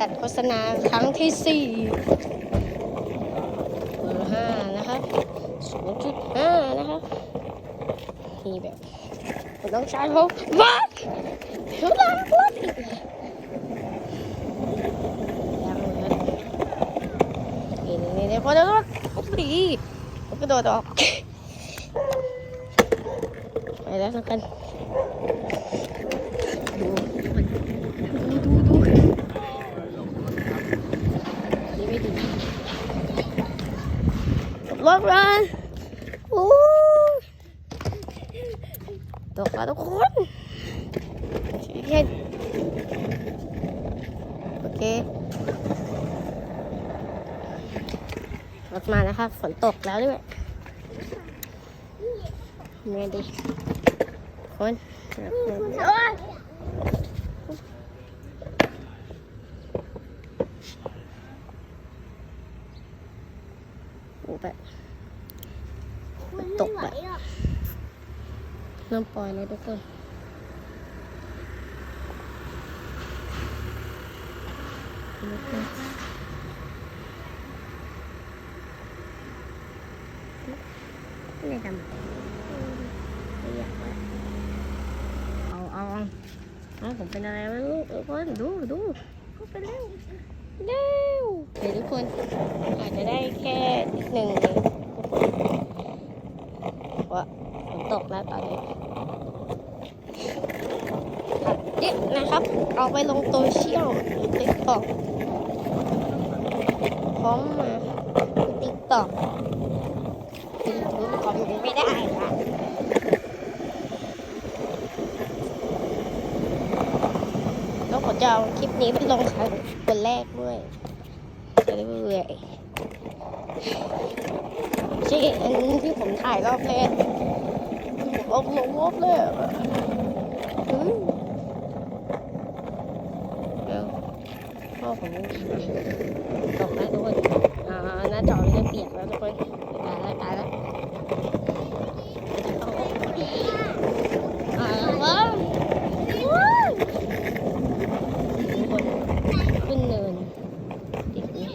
ตัดโฆษณาครั้งที่สี่เบอร์ห้านะครับศูนย์จุดห้านะครับนี่แบบผมต้องใช้เขาวัดเขาวัดวัดยังเลยนี่นี่นี่พอแล้วโอ้ดีกระโดดออกไปแล้วแล้วกันดูดูดูดู นี่ไม่ดี รถรันโอ้ตกแล้วทุกคนแค่โอเครถมานะครับฝนตกแล้วด้วยไงดีคนโอ๊ยโอ้ แบบตกแบบเริ่มปล่อยแล้วทุกคนไม่ทำไม่อยากว่าเอาเอาเอาผมเป็นอะไรไม่รู้ทุกคนดูดูก็เป็นเร็วเร็ว เดี๋ยวทุกคน อาจจะได้แค่นิดหนึ่งเองเพราะฝนตกแล้วตอนนี้อัดเยอะนะครับ เอาไปลงโซเชียลติ๊กต็อกพร้อมมาติ๊กต็อกยูทูบคอมไม่ได้ค่ะแล้วผมจะเอาคลิปนี้ไปลงครั้งคนแรกด้วย เรื่อยๆใช่อันนี้ที่ผมถ่ายรอบแรกผมเอาลงรอบเลยเดี๋ยวพ่อผมตกแล้วทุกคนอ่าหน้าจอมันจะเปียกแล้วทุกคนตายแล้วตายแล้วอ่าว้าวว้าวทุกคนขึ้นเนินติดนี่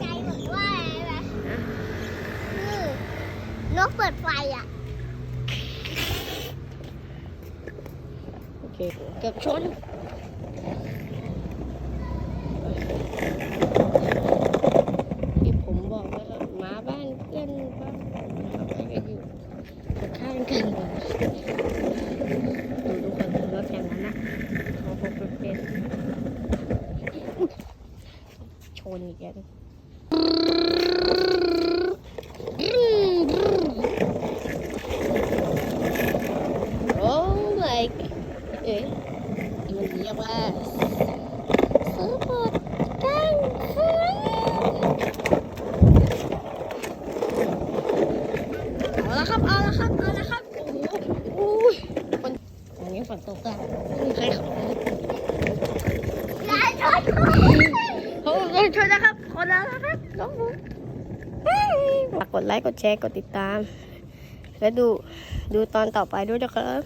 ใจเหมือนว่าอะไรนะคือ นกเปิดไฟอะโอเคเกือบชนที่ผมบอกไว้ครับหมาบ้านเพื่อนบ้านเอาไปกันอยู่ข้างกันดูดูคนรถอย่างนั้นนะเขาคงเป็นชนอีกแล้วโอ้ my เอ๊ะมันเรียกว่าสปอร์ตกังฟูเอาละครับเอาละครับเอาละครับโอ้โหโอ้ยคนอย่างนี้ฝนตกอะไม่มีใครขับเลยร้านชนเขาช่วยนะครับขอแล้วนะครับน้องผมฝากกดไลค์กดแชร์กดติดตาม และดูดูตอนต่อไปด้วยนะครับ